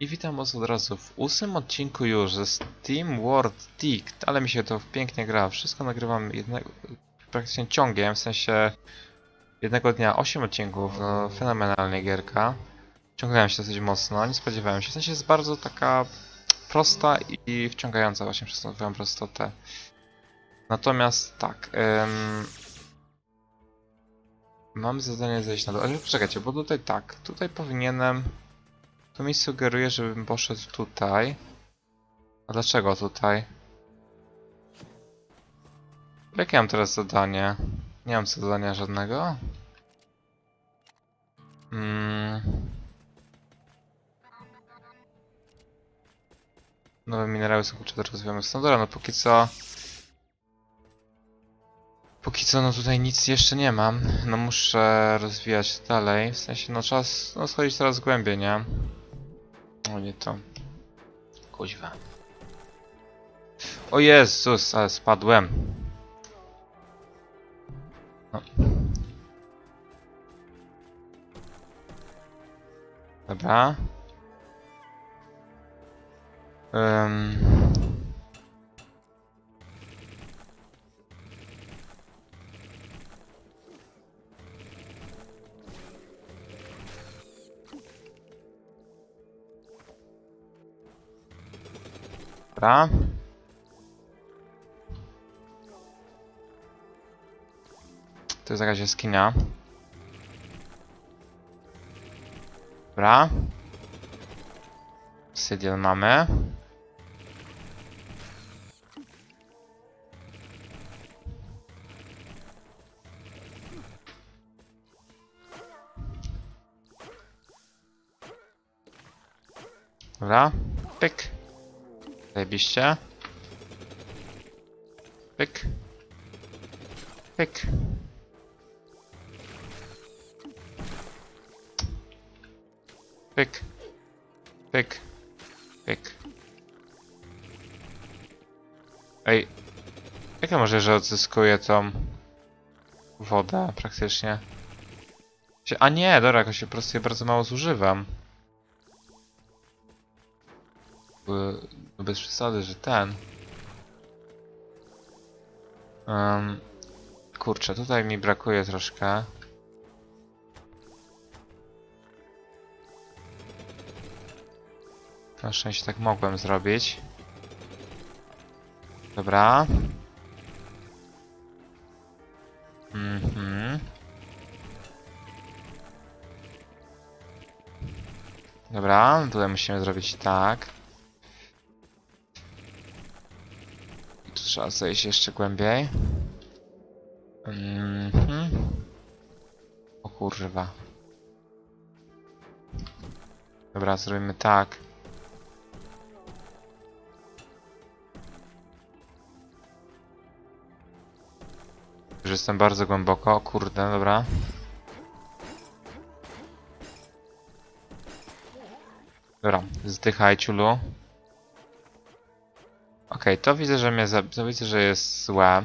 I witam was od razu w ósmym odcinku już ze Steam World Dig, ale mi się to pięknie gra. Wszystko nagrywam jednego, praktycznie ciągiem, w sensie jednego dnia 8 odcinków, no fenomenalnie gierka. Ciągnąłem się dosyć mocno, nie spodziewałem się, w sensie jest bardzo taka prosta i wciągająca właśnie przez tą swoją prostotę. Natomiast tak, ym... mam zadanie zejść na dół, ale poczekajcie, bo tutaj tak, tutaj powinienem to mi sugeruje, żebym poszedł tutaj. A dlaczego tutaj? Jakie mam teraz zadanie? Nie mam zadania żadnego. Mm. Nowe minerały są klucze do rozwoju. No dobra, no póki co... Póki co, no tutaj nic jeszcze nie mam. No muszę rozwijać dalej. W sensie, no czas no, schodzić coraz głębiej, nie? O nie to. Kuźwa. O Jezus, ale spadłem. No. Dobra. Um. Dobra. To jest jakaś jaskinia. Dobra. Sydiel mamy. Zajebiście. Pyk. Pyk. Pyk. Pyk. Pyk. Ej. Jak ja może, że odzyskuję tą wodę praktycznie? A nie, dobra, jakoś się po prostu bardzo mało zużywam. Bez przesady, że ten. Um, kurczę, tutaj mi brakuje troszkę. Na szczęście tak mogłem zrobić. Dobra. Mhm. Dobra, tutaj musimy zrobić tak. Trzeba zejść jeszcze głębiej. Mhm. O kurwa. Dobra, zrobimy tak. Już jestem bardzo głęboko, o kurde, dobra. Dobra, zdychaj ciulu. To widzę, że mnie za... to widzę, że jest złe.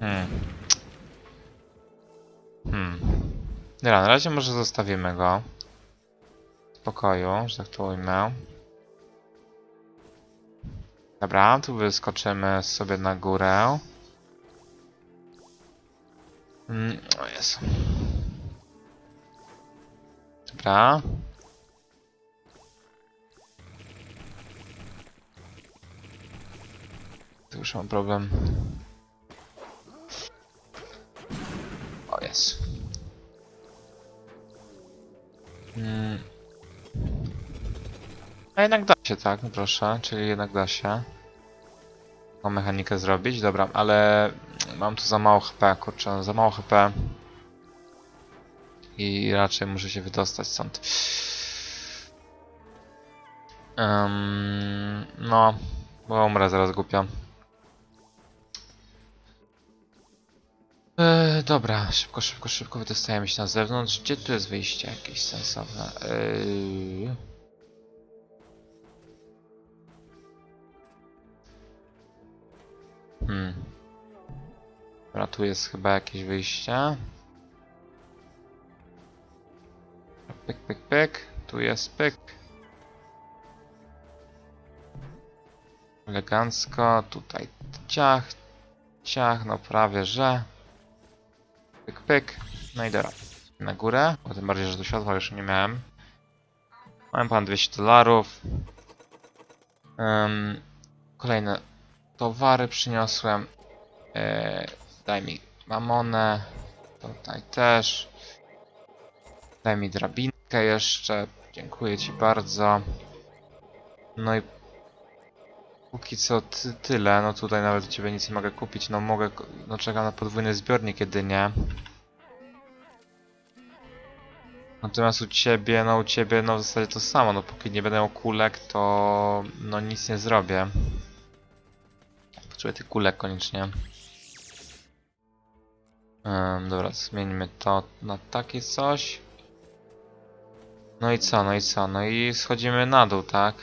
Hmm. Hmm. Dobra, na razie może zostawimy go. W spokoju, że tak to ujmę. Dobra, tu wyskoczymy sobie na górę. Mm, o Jezu. Dobra. Tu już mam problem. O jest. Mm. A jednak da się, tak, proszę, czyli jednak da się. Tą mechanikę zrobić, dobra, ale mam tu za mało HP, kurczę, za mało HP. I raczej muszę się wydostać stąd. Em, no, bo umrę zaraz głupio. E, dobra, szybko, szybko, szybko wydostajemy się na zewnątrz. Gdzie tu jest wyjście jakieś sensowne? Eee... Hmm. Dobra, tu jest chyba jakieś wyjście. Pyk, pyk, pyk. Tu jest pyk. Elegancko. Tutaj ciach. Ciach, no prawie, że. Pyk, pyk. No i dobra. Na górę. Bo tym bardziej, że do światła już nie miałem. Mam pan 200 dolarów. Em, kolejne towary przyniosłem. E, daj mi mamonę. Tutaj też. Daj mi drabinkę jeszcze. Dziękuję ci bardzo. No i póki co ty, tyle. No tutaj nawet u ciebie nic nie mogę kupić. No mogę. No czekam na podwójny zbiornik jedynie. Natomiast u ciebie, no u ciebie, no w zasadzie to samo. No póki nie będę miał kulek, to no nic nie zrobię. Potrzebuję tych kulek koniecznie. Em, dobra, zmieńmy to na takie coś. No i co, no i co? No i schodzimy na dół, tak?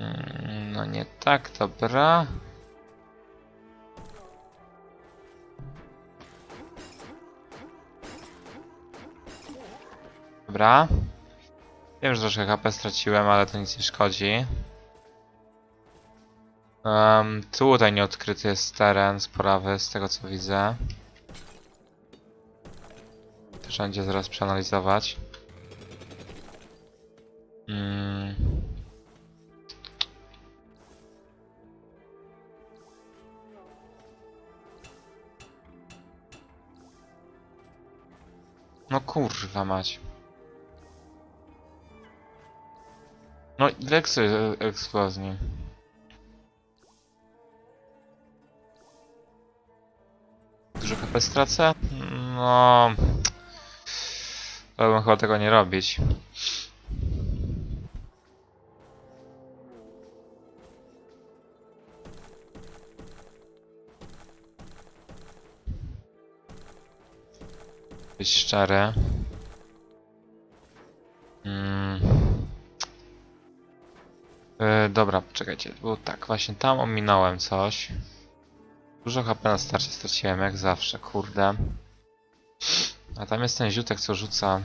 Mm, No nie tak, dobra. Dobra. Wiem, że troszkę HP straciłem, ale to nic nie szkodzi. Um, tutaj nieodkryty jest teren sprawy, z tego co widzę. Też będzie zaraz przeanalizować. Mm. No kurwa mać. No chcę e- eksplozji? Dużo HP stracę? No... To bym chyba tego nie robić. Być szczery. Mm. E, dobra, czekajcie, bo tak, właśnie tam ominąłem coś. Dużo HP na starcie straciłem, jak zawsze, kurde. A tam jest ten ziutek, co rzuca.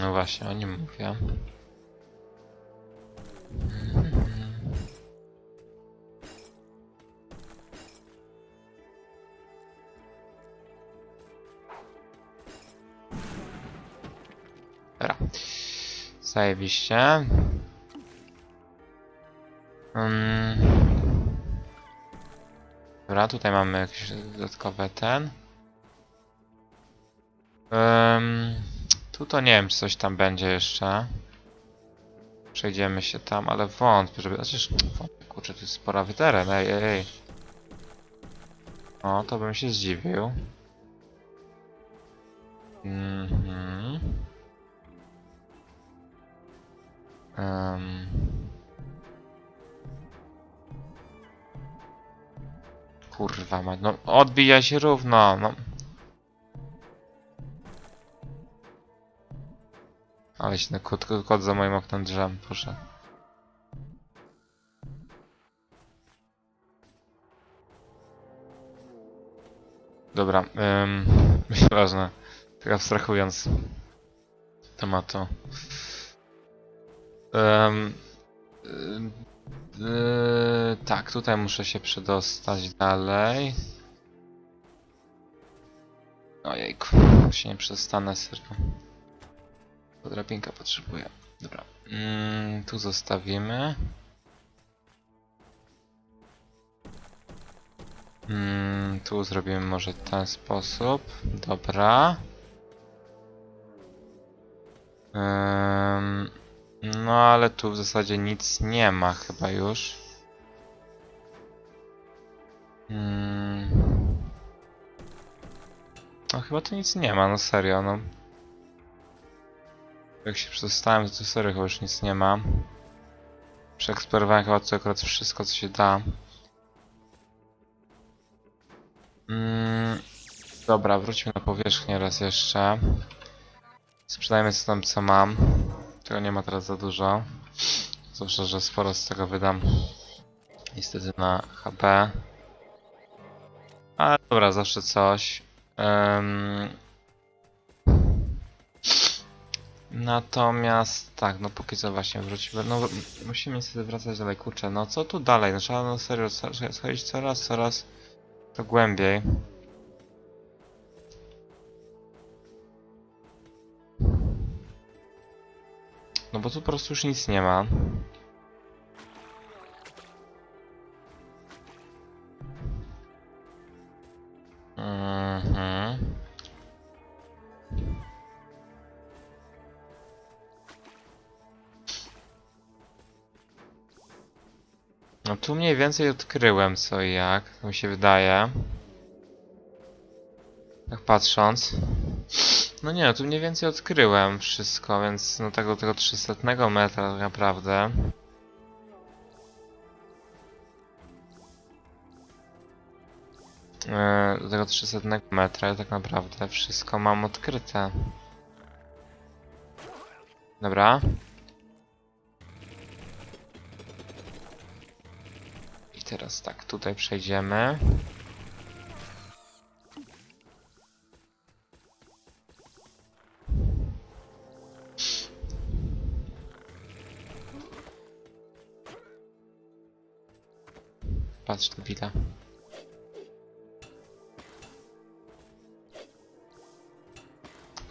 No właśnie, o nim mówię. Dobra. Zajebiście. Um. Dobra, tutaj mamy jakieś dodatkowe ten. Um, tu to nie wiem, czy coś tam będzie jeszcze. Przejdziemy się tam, ale wątpię, żeby... Znaczy, wątpię, kurczę, to jest sporawy teren, ej, ej, ej. O, to bym się zdziwił. Mhm. Um. Kurwa ma, no odbija się równo, no. Ale się na kot, kot za moim oknem drzem poszedł. Dobra, um, ważne. Tak abstrahując tematu. Um, Yy, tak, tutaj muszę się przedostać dalej. Ojejku, się nie przestanę serio. To drabinka potrzebuję. Dobra. Mm, tu zostawimy. Mm, tu zrobimy może w ten sposób. Dobra. Ym, no ale tu w zasadzie nic nie ma chyba już. Mm. No chyba tu nic nie ma, no serio, no. Jak się przedostałem, to serio chyba już nic nie ma. Przeeksplorowałem chyba tu akurat wszystko, co się da. Mm. Dobra, wróćmy na powierzchnię raz jeszcze. Sprzedajmy co tam, co mam. Tego nie ma teraz za dużo. Zwłaszcza, że sporo z tego wydam Niestety na HP. Ale dobra, zawsze coś. Em, Natomiast tak, no póki co właśnie wrócimy. No musimy niestety wracać dalej. Kurczę, no co tu dalej? No trzeba no serio schodzić coraz, coraz to głębiej. No bo tu po prostu już nic nie ma. Mhm. No tu mniej więcej odkryłem co i jak, mi się wydaje. Tak patrząc. No nie, tu mniej więcej odkryłem wszystko, więc no tego, tego 300 metra tak naprawdę. Eee, do tego 300 metra tak naprawdę wszystko mam odkryte. Dobra. I teraz tak, tutaj przejdziemy.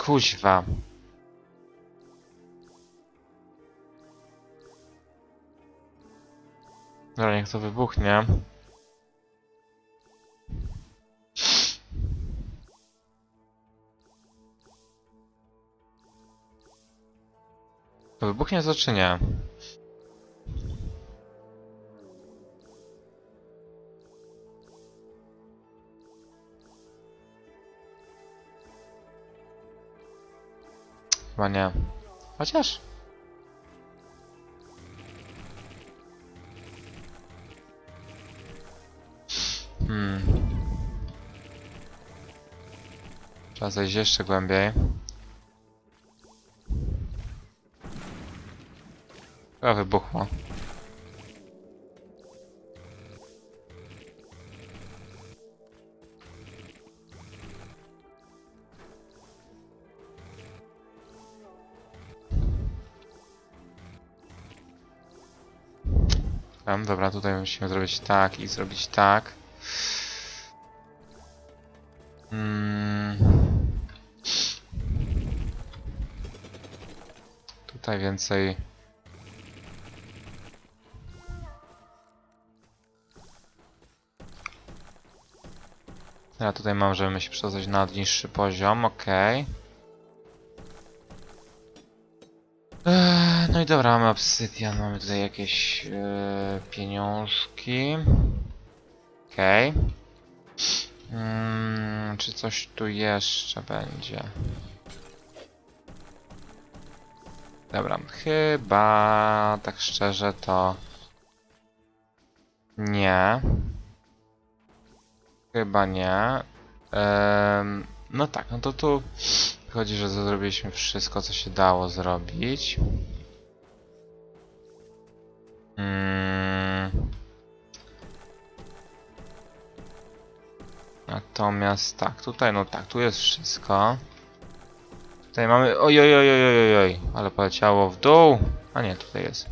Kuźwa. Dobra, niech to wybuchnie. To wybuchnie to czy nie? Chyba nie. Chociaż. Hmm. Trzeba zejść jeszcze głębiej. Chyba wybuchło. Tam, dobra, tutaj musimy zrobić tak i zrobić tak. Mm. Tutaj więcej. Ja tutaj mam, żeby się przesunąć na niższy poziom, okej. Eee, dobra, mamy obsydian, mamy tutaj jakieś e, pieniążki. Okej. Mm, czy coś tu jeszcze będzie? Dobra, chyba tak szczerze to nie. Chyba nie. No tak, no to tu chodzi, że zrobiliśmy wszystko, co się dało zrobić. Mm. Natomiast tak, tutaj no tak, tu jest wszystko. Tutaj mamy. Oj, oj, oj, oj, oj, oj, ale poleciało w dół. A nie, tutaj jest.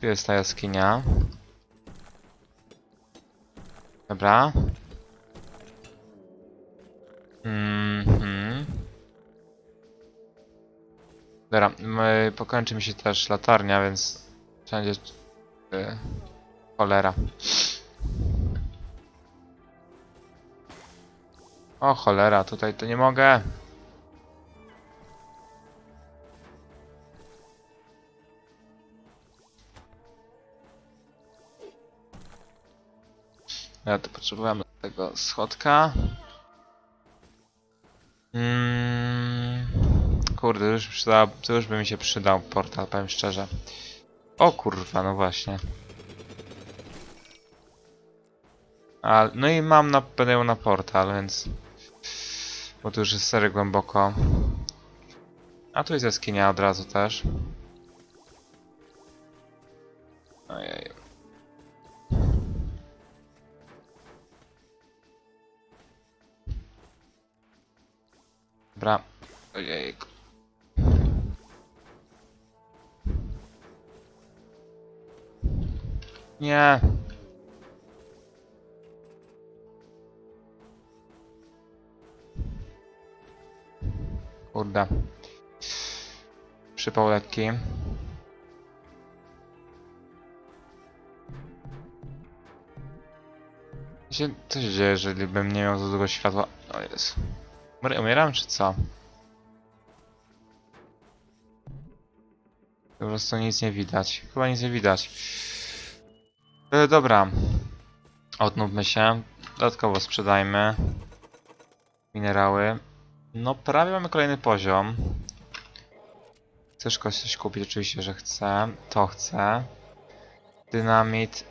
Tu jest ta jaskinia. Dobra. Mhm. Dobra, pokończy mi się też latarnia, więc wszędzie y, cholera. O cholera, tutaj to nie mogę. Ja to potrzebujemy tego schodka. Kurde, to już, przyda, to już by mi się przydał portal, powiem szczerze. O kurwa, no właśnie. A, no i mam na, ją na portal, więc... Bo to już jest serio głęboko. A tu jest jaskinia od razu też. Ojej. Dobra. Ojej. Nie. Kurde. Przypał lekki. Co się, dzieje, jeżeli bym nie miał za długo światła? O jest. Umieram czy co? Po prostu nic nie widać. Chyba nic nie widać. E, dobra. Odnówmy się. Dodatkowo sprzedajmy. Minerały. No prawie mamy kolejny poziom. Chcesz coś kupić? Oczywiście, że chcę. To chcę. Dynamit.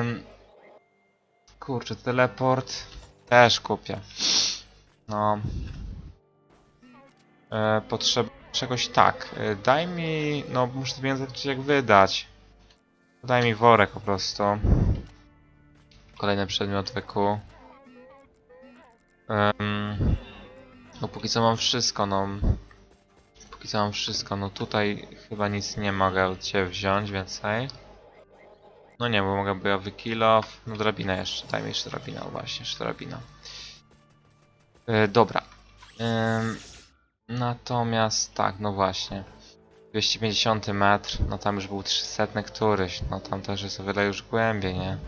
Ym... Kurczę, teleport. Też kupię. No. E, potrzeb czegoś tak. E, daj mi. No, muszę gdzieś jak wydać. Daj mi worek po prostu. Kolejny przedmiot weku. Um, no póki co mam wszystko, no. Póki co mam wszystko, no tutaj chyba nic nie mogę od Ciebie wziąć więcej. No nie, bo mogę bojowy kilo, no drabinę jeszcze, daj mi jeszcze drabinę, o właśnie, jeszcze drabina. E, dobra. Natomiast tak, no właśnie. 250 metr, no tam już był 300 któryś, no tam też jest o wiele już głębiej, nie?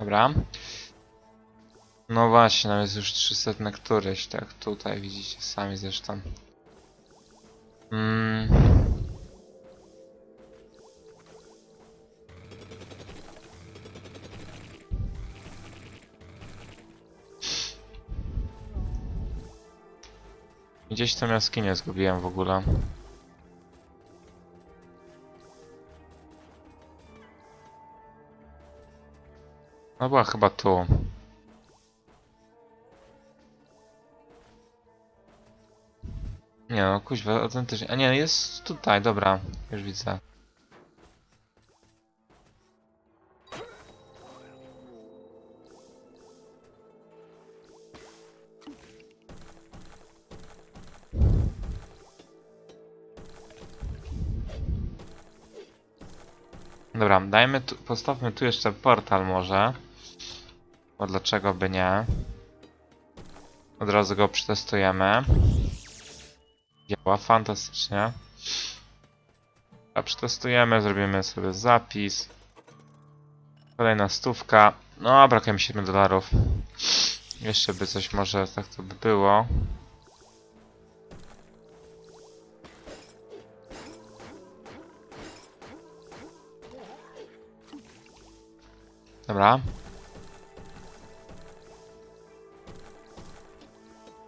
Dobra. No właśnie, tam jest już 300 któryś, tak tutaj widzicie sami zresztą. Mm. Gdzieś tam jaskinię zgubiłem w ogóle. No była chyba tu. Nie no, kuźwa, autentycznie. A nie, jest tutaj, dobra. Już widzę. Dobra, dajmy tu, postawmy tu jeszcze portal może. Bo dlaczego by nie? Od razu go przetestujemy. Działa fantastycznie. A przetestujemy, zrobimy sobie zapis. Kolejna stówka. No, brakuje mi 7 dolarów. Jeszcze by coś może tak to by było. Dobra.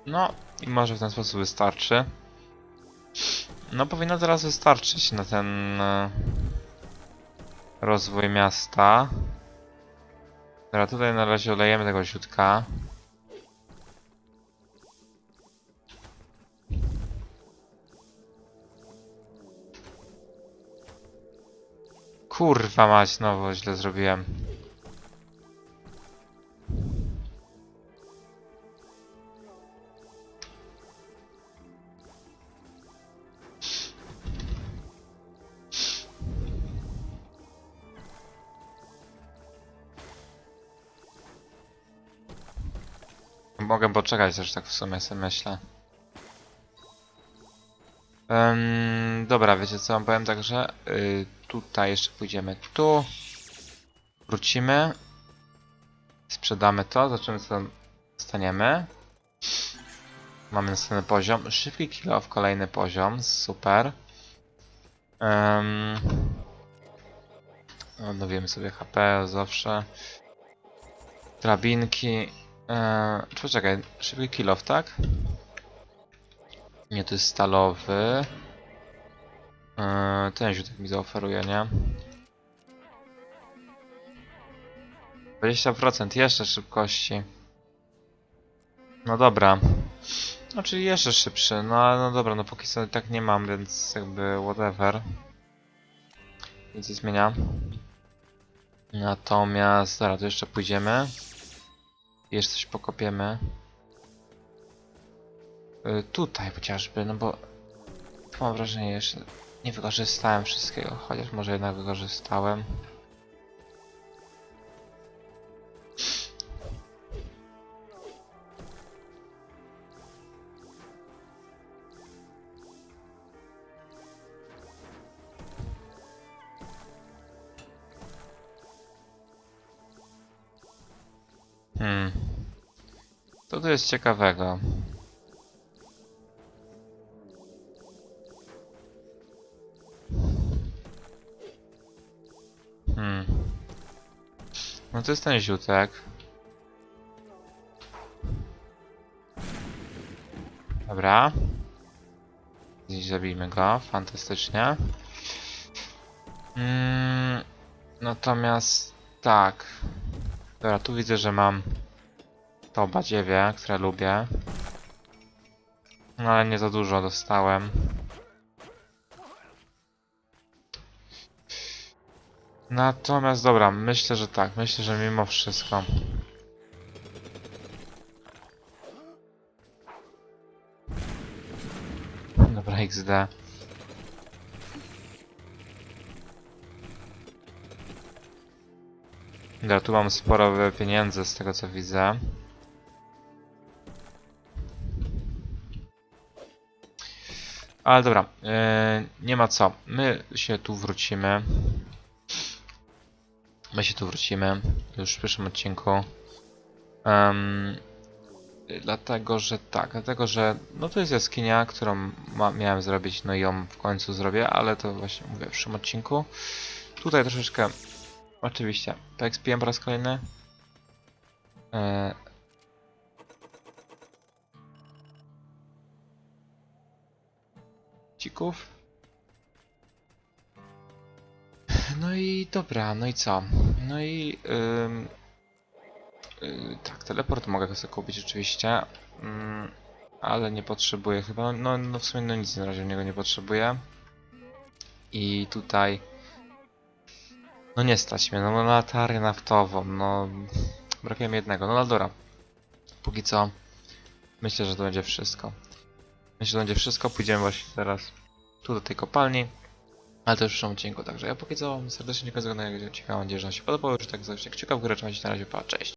No i może w ten sposób wystarczy. No powinno teraz wystarczyć na ten e, rozwój miasta. Dobra, tutaj na razie olejemy tego ziutka. Kurwa mać, znowu źle zrobiłem. Mogę poczekać też tak w sumie sobie myślę. Em, dobra, wiecie co wam powiem, także y, tutaj jeszcze pójdziemy tu. Wrócimy. Sprzedamy to, zobaczymy co tam dostaniemy. Mamy następny poziom. Szybki kill off, kolejny poziom, super. Um, odnowimy sobie HP zawsze. Drabinki. Eee, poczekaj, szybki kill off, tak? Nie, to jest stalowy. Yy, ten źródek mi zaoferuje, nie? 20% jeszcze szybkości. No dobra. Znaczy jeszcze szybszy, no ale no dobra, no póki co tak nie mam, więc jakby whatever. Nic nie zmienia. Natomiast, zaraz, tu jeszcze pójdziemy. Jeszcze coś pokopiemy. Y, tutaj chociażby, no bo mam wrażenie jeszcze nie wykorzystałem wszystkiego, chociaż może jednak wykorzystałem. Hmm. Co tu jest ciekawego? Hmm. No to jest ten ziutek. Dobra. Dziś zabijmy go, fantastycznie. Mm, natomiast tak. Dobra, tu widzę, że mam to badziewie, które lubię. No ale nie za dużo dostałem. Natomiast dobra, myślę, że tak. Myślę, że mimo wszystko. Dobra, XD. Dobra, tu mam sporo pieniędzy z tego co widzę. Ale dobra, yy, nie ma co. My się tu wrócimy. My się tu wrócimy już w przyszłym odcinku. Em, dlatego, że tak, dlatego, że no to jest jaskinia, którą ma, miałem zrobić, no i ją w końcu zrobię, ale to właśnie mówię w przyszłym odcinku. Tutaj troszeczkę, oczywiście, PXPM po raz kolejny. E, No i dobra, no i co? No i ym, y, tak, teleport mogę sobie kupić oczywiście, ym, ale nie potrzebuję chyba, no, no w sumie no nic na razie niego nie potrzebuję. I tutaj, no nie stać mnie, no na latarnię naftową, no brakuje mi jednego, no dobra. Póki co, myślę, że to będzie wszystko. Że to będzie wszystko, pójdziemy właśnie teraz tu do tej kopalni. Ale to już w przyszłym odcinku, także ja póki co serdecznie dziękuję za oglądanie, mam nadzieję, że wam się podobało, że tak zawsze kciuka w górę, się na razie, pa, cześć!